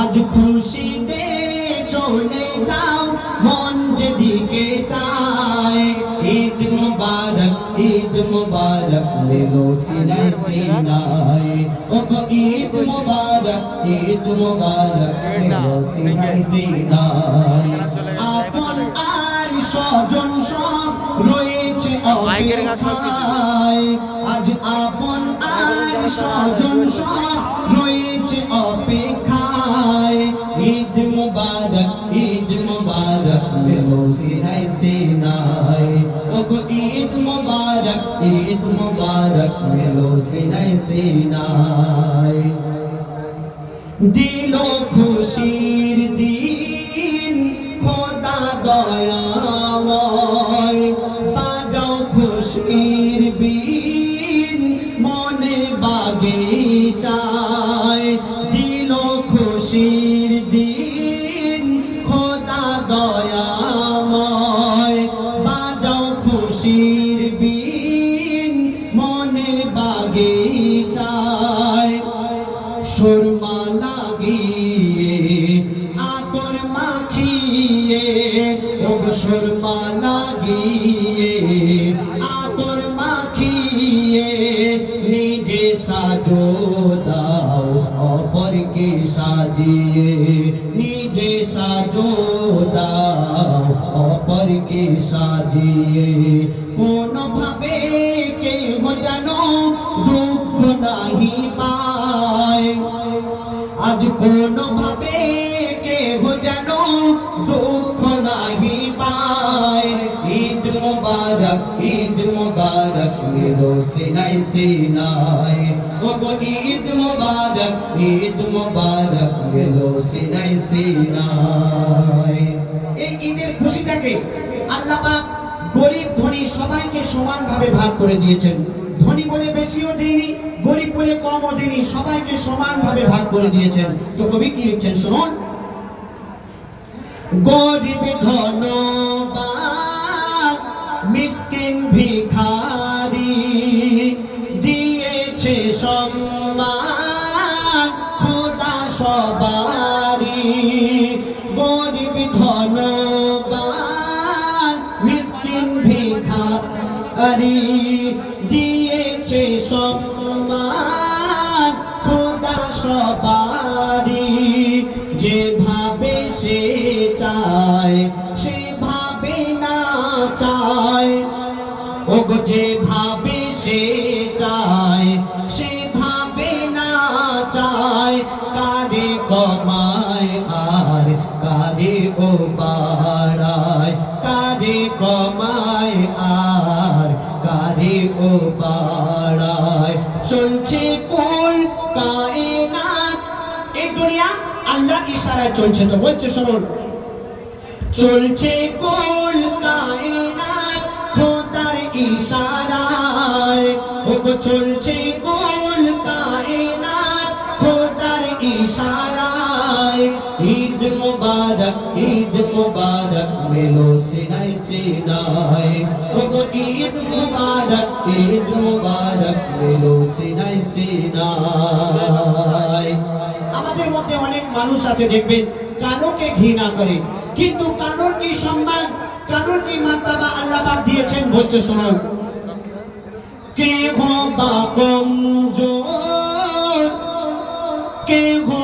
আজ খুশিতে চলে যাও মন যেদিকে চায়। ঈদ মুবারক ঈদ মুবারক মেলো সিনাই সিনাই ও ঈদ মুবারক ঈদ মুবারক মেলো সিনাই সিনাই আপন আর স্বজন সব রয়েছে। অপেক্ষায়। আজ আপন আর স্বজন সব ঈদ মুবারক মেলো সিনাই সিনাই। দিল খুশির দিন, খোদা দয়াময়। বাজাও খুশির বিন, মনে বাগে সাজিয়ে নিজে সাজো দাও অপরকে সাজিয়ে। কোনোভাবে কেহ যেন দুঃখ নাহি পায়। আজ কোনোভাবে কেহ যেন দুঃখ নাহি পায়। মুবারক, ঈদ মুবারক, মেলো সিনাই সিনাই। ও গো ঈদ মুবারক ঈদ মুবারক, মেলো সিনাই সিনাই। এই ঈদের খুশিটাকে আল্লাহ পাক গরিব ধনী সবাইকে সমানভাবে ভাগ করে দিয়েছেন। ধনী বলে বেশিও দেয়নি গরিব বলে কমও দেয়নি সবাইকে সমানভাবে ভাগ করে দিয়েছেন। তো কবি কি লিখছেন, শুনুন। গরিব ধনবান ভিখারি দিয়েছে সম্মান। খোদা সবারি যেভাবে সে চায়, সেভাবে না চায়। ও যেভাবে সে চায়, সেভাবে না চায়। কারে কমায় আর কারে ও বাড়ায়, কারে কমায় কারে ও চলছে কোন কায়নাত? এই দুনিয়া আল্লাহ ইশারায় চলছে তো, বলছে, শুনুন। চলছে কোল কায়নাত? খোদার ইশারায়। ও চলছে মুবারক, ঈদ মুবারক মেলো সিনাই সিনাই। ও গো ঈদ মুবারক ঈদ মুবারক মেলো সিনাই সিনাই। আমাদের মধ্যে অনেক মানুষ আছে, দেখবেন কানোকে ঘৃণা করে। কিন্তু কানোর কি সম্মান কানোর কি মার্তাবা আল্লাহ দিয়েছেন, বলছে শুনুন কে হো বা কমজোর কে হো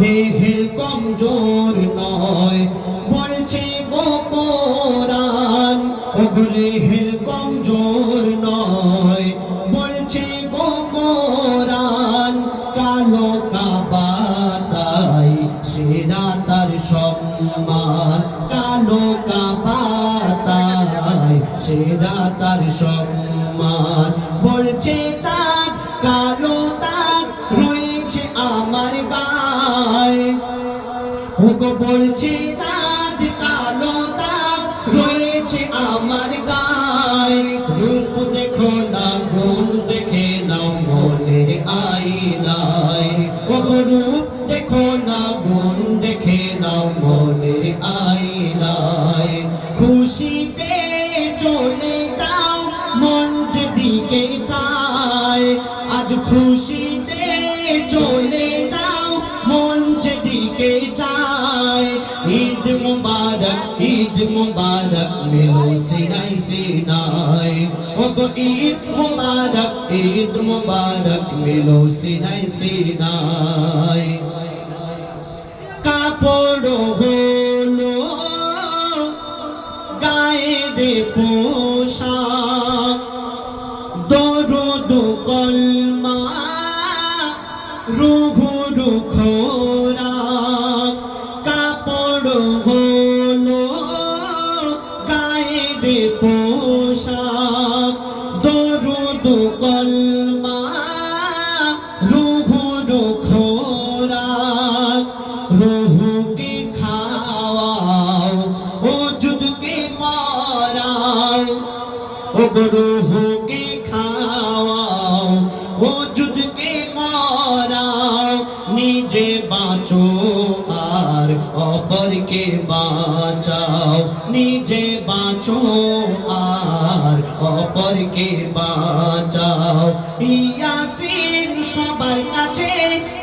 রেহে কমজোর নয়, বলছে গো কোরআন কমজোর নয়, বলছে গো কোরআন কালো কাবাতাই সেরা তার সম্মান, কালো কাবাতাই সেরা তার সম্মান, বলছে ওগো বলছে রয়েছে আমার গায়। রূপ দেখো না, গুণ দেখে নাও মনের আইনায় রূপ দেখো না, গুণ দেখে নাও খুশিতে চলে যাও, মন যেদিকে চায়, আজ খুশিতে মুবারক মিলো সিনাই সিনাই। ও গো ঈদ মুবারক ঈদ মুবারক মিলো সিনাই সিনাই। কাপড় হলো গায়ের পোশাক গায়ের পোশাক দরদ কলমা রুহুর খাওয়াও ও যুদকে মারাও ও অপরকে বাঁচাও, নিজে বাঁচো আর অপরকে বাঁচাও। ইয়াসিন সবার কাছে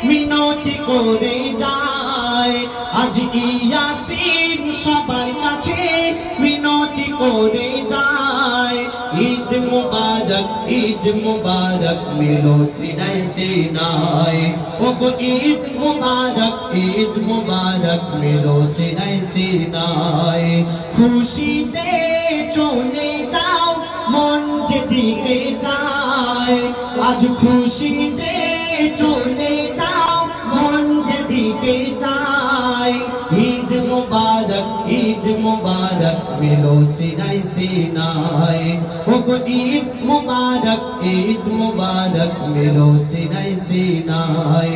মিনতি করে যায়। আজ ইয়াসিন সবার কাছে মিনতি করে ঈদ মুবারক মিলো সিনাই সিনাই। ও গো ঈদ মুবারক ঈদ মুবারক মিলো সিনাই সিনাই। খুশিতে চলে যাও, মন যেদিকে যায় আজ খুশিতে চলে যাও, মন যেদিকে যায় ঈদ মুবারক ঈদ মুবারক মিলো সিনাই সিনাই ও গো ঈদ মুবারক ঈদ মুবারক মিলো সিনাই সিনাই